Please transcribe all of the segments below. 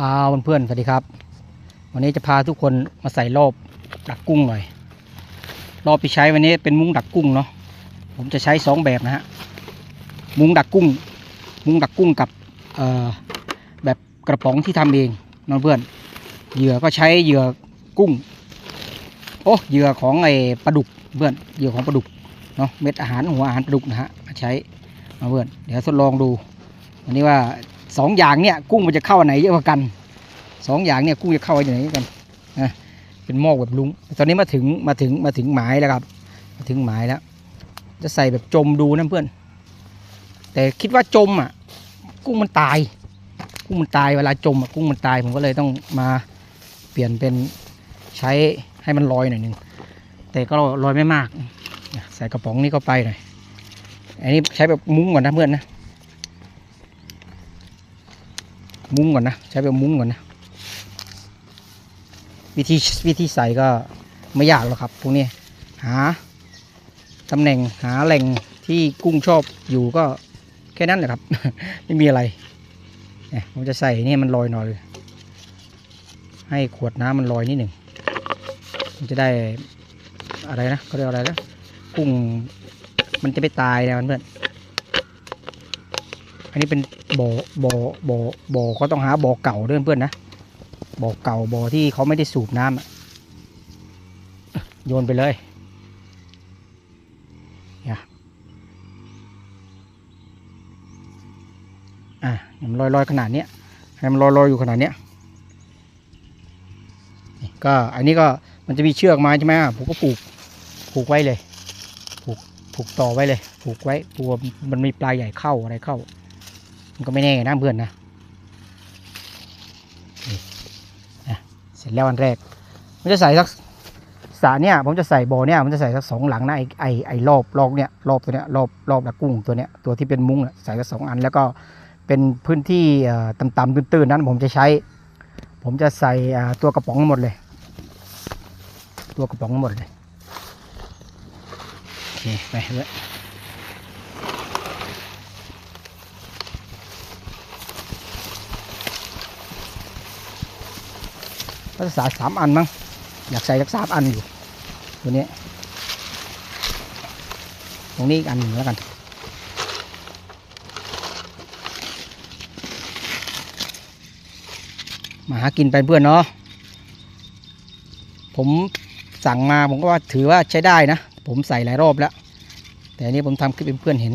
อ้าวเพื่อนๆสวัสดีครับ วันนี้จะพาทุกคนมาใส่รอบดักกุ้งหน่อย รอบที่ใช้วันนี้เป็นมุ้งดักกุ้งเนาะผมจะใช้สองแบบนะฮะมุ้งดักกุ้ง มุ้งดักกุ้งกับแบบกระป๋องที่ทำเองน้องเพื่อนเหยื่อก็ใช้เหยื่อกุ้งโอ้เหยื่อของไอ้ปลาดุกเพื่อนเหยื่อของปลาดุกเนาะเม็ดอาหารหัวอาหารปลาดุกนะฮะมาใช้มาเพื่อนเดี๋ยวทดลองดูวันนี้ว่า สองอย่างเนี่ยกุ้งมันจะเข้าอันไหนเยอะกว่ากันสองอย่างเนี่ยกุ้งจะเข้าอันไหนกันนะเป็นหม้อแบบลุงตอนนี้มาถึงมาถึงมาถึงหมายแล้วครับ มาถึงหมายแล้ว จะใส่แบบจมดูนะเพื่อน แต่คิดว่าจมอะ กุ้งมันตาย กุ้งมันตายเวลาจมอะกุ้งมันตายผมก็เลยต้องมาเปลี่ยนเป็นใช้ให้มันลอยหน่อยนึงแต่ก็ลอยไม่มาก ใส่กระป๋องนี้เข้าไปหน่อยอันนี้ใช้แบบมุ้งก่อนนะเพื่อนนะ มุ้งก่อนนะ ใช้แบบมุ้งก่อนนะ วิธีวิธีใส่ก็ไม่ยากหรอกครับ พวกนี้หาตำแหน่งหาแหล่งที่กุ้งชอบอยู่ก็แค่นั้นแหละครับ ไม่มีอะไรเนี่ยผมจะใส่นี่มันลอยหน่อยให้ขวดน้ำมันลอยนิดหนึ่งมันจะได้อะไรนะเขาเรียกอะไรนะกุ้งมันจะไม่ตายนะเพื่อน อันนี้เป็นบ่อบ่อบ่อบ่อก็ต้องหาบ่อเก่าด้วยเพื่อนนะบ่อเก่าบ่อที่เขาไม่ได้สูบน้ำโยนไปเลยเนี่ยอะมันลอยลอยๆขนาดเนี้ยให้มันลอยลอยๆอยู่ขนาดเนี้ยก็อันนี้ก็มันจะมีเชือกมาใช่ไหมผมก็ผูกผูกไว้เลยผูกผูกต่อไว้เลย ผูกไว้กลัวมันมีปลายใหญ่เข้าอะไรเข้า มันก็ไม่แน่นะเพื่อนนะเสร็จแล้วอันแรก ผมจะใส่สักสระเนี่ย ผมจะใส่บ่อเนี่ยผมจะใส่สักสองหลังนะไอไอไอรอบรอบเนี่ยรอบตัวเนี้ยรอบรอบละกุ้งตัวเนี้ยตัวที่เป็นมุ้งอะใส่สักสองอัน แล้วก็เป็นพื้นที่ต่ำๆตื้นๆนั้น ผมจะใช้ ผมจะใส่ตัวกระป๋องหมดเลย ตัวกระป๋องทั้งหมดเลยโอเคไปเลย ก็จะสาสามอันมั้งอยากใส่สักสามอันอยู่ตัวนี้ตรงนี้อีกอันหนึ่งแล้วกันมาหากินไปเพื่อนเนาะ ผมสั่งมาผมก็ว่าถือว่าใช้ได้นะ ผมใส่หลายรอบแล้ว แต่อันนี้ผมทำคลิปเป็นเพื่อนเห็น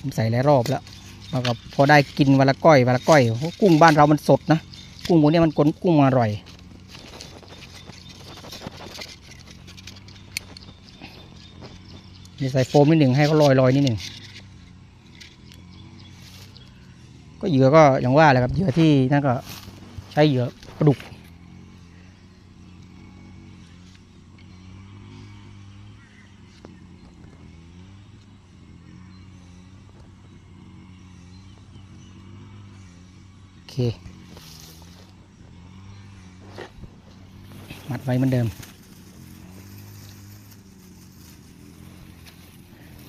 ผมใส่หลายรอบแล้วแล้วก็พอได้กินวันละก้อยวันละก้อยกุ้งบ้านเรามันสดนะ กุ้งพวกนี้มันกลกุ้งอร่อย มีใส่โฟมนิดหนึ่งให้เขาลอยลอยนิดหนึ่ง ก็เหยื่อก็อย่างว่าแหละครับเหยื่อที่นั่นก็ใช้เหยื่อปลาดุกโอเค มัดไว้เหมือนเดิม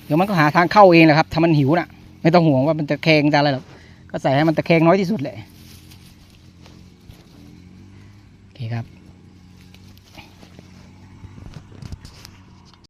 เดี๋ยวมันก็หาทางเข้าเองแหละครับ ถ้ามันหิวน่ะ ไม่ต้องห่วงว่ามันจะแคงจะอะไรหรอก ก็ใส่ให้มันตะแคงน้อยที่สุดแหละ โอเคครับ